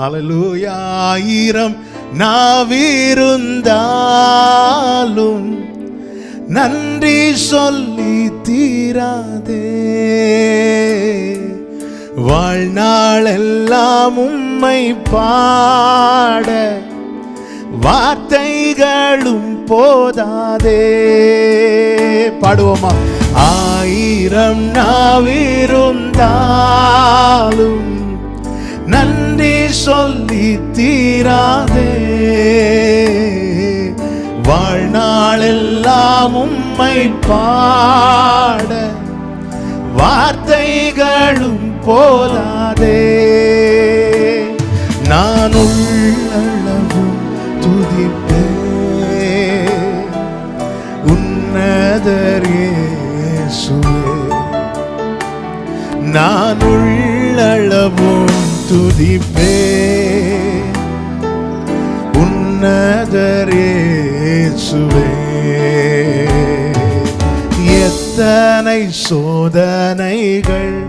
அலலூயாயிரம் நாவிருந்தாலும் நன்றி சொல்லி தீராதே. வாழ்நாளெல்லாம் உம்மை பாட வார்த்தைகளும் போதாதே. பாடுவோமா? ஆயிரம் நாவிருந்தாலும் நன்றி சொல்லி தீராதே. வாழ்நாளெல்லாம் உம்மை பாட வார்த்தைகளும் போலாதே. நான் உள்ளளவும் துதிப்பே உன்னதரே சுவே நான் உள்ளளவும் துதிப்பே. உன்னதரேசுவே. எத்தனை சோதனைகள்.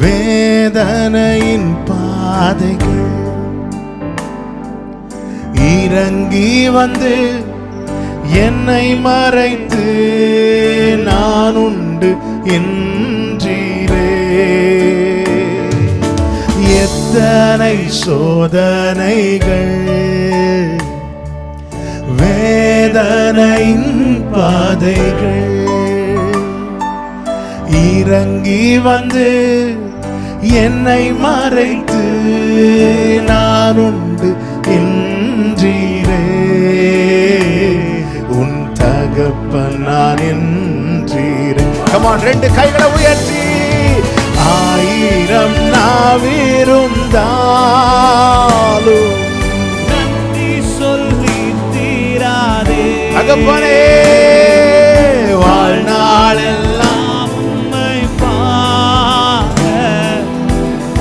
வேதனையின் பாதைகள். இறங்கி வந்து என்னை மறைத்து நான் உண்டு என் சோதனை சோதனைகள் வேதனையின் பாதைகள். இறங்கி வந்து என்னை மறைத்து நான் உண்டு என்றீரே. உன் தகப்பன் நான் என்றீரே. கமான் ரெண்டு கைகளை உயர்த்தி. ஆயிரம் நாவிருந்தாலும் நன்றி சொல்லி தீராதே தகப்பனே வாழ்நாளெல்லாம் உம்மை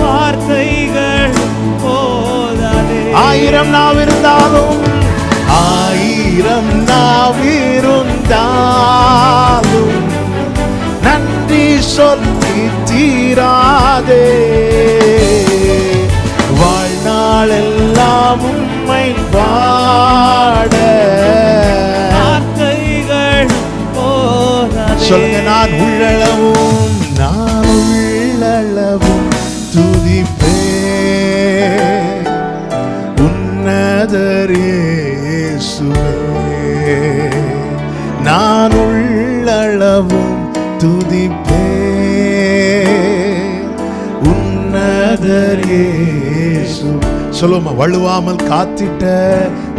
வார்த்தைகள் போதாதே. ஆயிரம் நாவிருந்தாலும் தீராதே. வாழ்நாளெல்லாம் வார்த்தைகள் போதாதே சொல்லுங்க நான் உள்ளளவும் நான் உள்ளளவும் துதிப்பே உன்னதரேசுவே நான் உள்ளளவும் துதிப்பே உன்னதரேசு. சொல்லுவோமா வழுவாமல் காத்திட்ட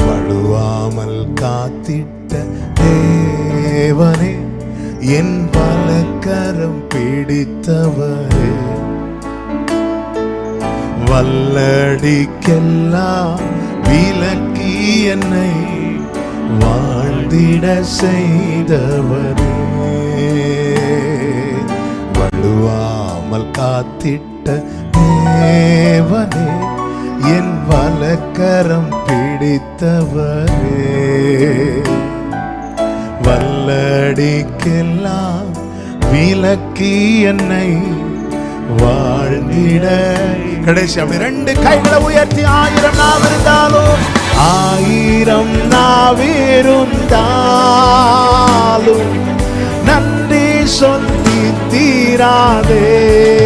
வழுவாமல் காத்திட்ட தேவனே என் பலக்கரம் பிடித்தவரே. வல்லடிக்கெல்லாம் விலக்கி என்னை வாழ்ந்திட செய்தவரே. வழுவாமல் காத்திட்ட தேவனே என் வலக்கரம் பிடித்தவரே. வல்லடிக்கெல்லாம் விலக்கி என்னை வாழ்ந்திட. கடைசி அப்படி ரெண்டு கைகளை உயர்த்தி ஆயிரம் நாம் இருந்தாலும் ஆயிரம் நாவிருந்தாலும் நன்றி சொல்லி தீராதே.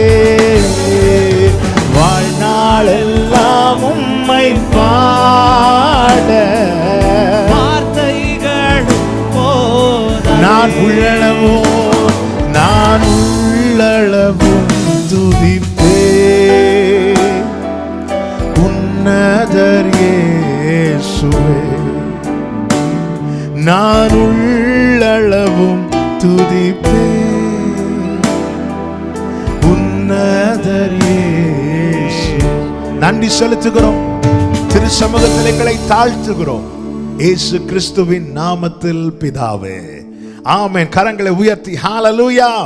போதாதே நான் உள்ளளவும் துதிப்பே. உன்னதர் இயேசுவே நான் உள்ளளவும் துதிப்பே. உன்னதர் நன்றி செலுத்துகிறோம். திரு சமூகத்திலைகளை தாழ்த்துகிறோம். இயேசு கிறிஸ்துவின் நாமத்தில் பிதாவே. ஆமேன். கரங்களை உயர்த்தி. ஹாலலூயா